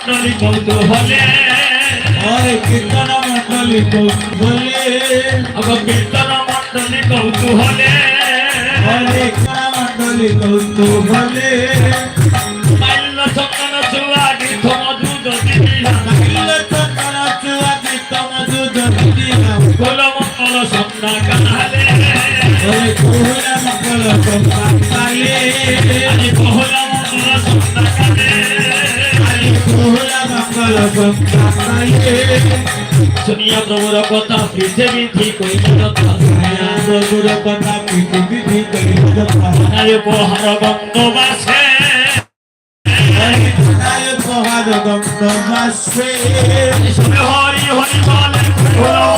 মন্ডলী কৌতূহলে ওই কীর্তন মন্ডলী বলে অগ কীর্তন মন্ডলী কৌতূহলে ওই কীর্তন মন্ডলী কৌতূহলে মাল্য চন্দন সন্ধ্যা কালে ওই কুহুলা মঙ্গল কালে আজ কহলা মঙ্গল সন্ধ্যা আরে হরি হরি বলে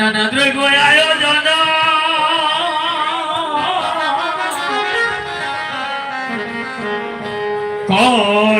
ভগবান দ্রব্য আয়োজন করি করে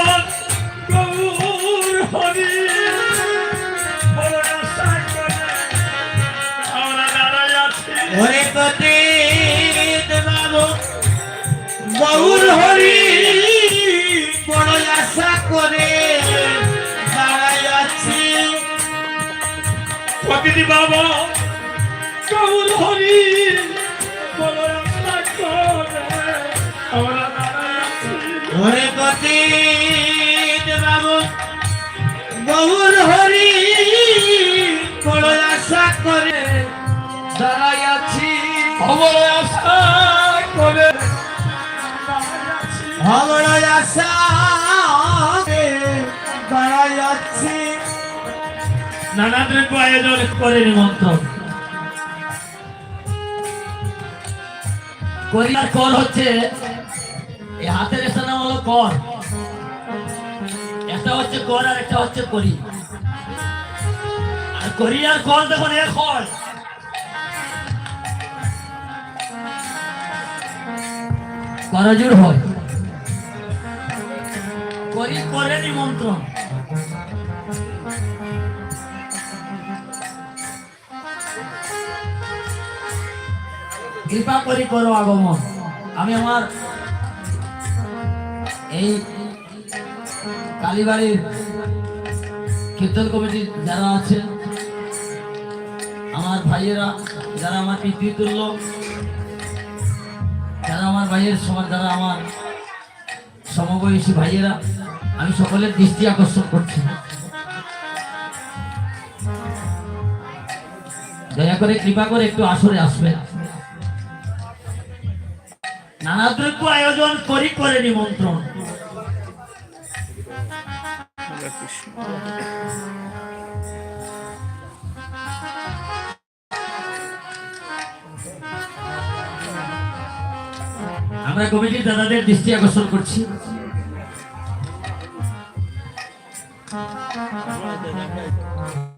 বহুল হরি বড় আশা করে দাঁড়াই আছি। প্রকৃতি বাবা গৌর হরি বড় আশা করে আমরা দাঁড়াই আছি। হরে পতি বাবু বহুল হরি বড় আশা করে দাঁড়াই আছি। আমার আশা আমার আশা দাঁড়াই আছি নানা দ্রব্য আয়োজন করে নিমন্ত্রণ। করিয়ার কর হচ্ছে এই হাতের স্থান হলো কর। একটা হচ্ছে কর আর একটা হচ্ছে করি। আর করি আর কর দেখুন এক হয় করাজুর হয়। করি করে নিমন্ত্রণ। কৃপা করি করো আগমন। আমি আমার এই কালীবাড়ির কীর্তন কমিটির যারা আছেন, আমার ভাইয়েরা, যারা আমার পিতৃতুল্য, যারা আমার ভাইয়ের সমান, যারা আমার সমবয়সী ভাইয়েরা আমি সকলের দৃষ্টি আকর্ষণ করছি। দয়া করে কৃপা করে একটু আসরে আসবেন। নানা দ্রব্য আয়োজন করি, করে নিমন্ত্রণ। আমরা কমিটির দাদাদের দৃষ্টি আকর্ষণ করছি। Thank you.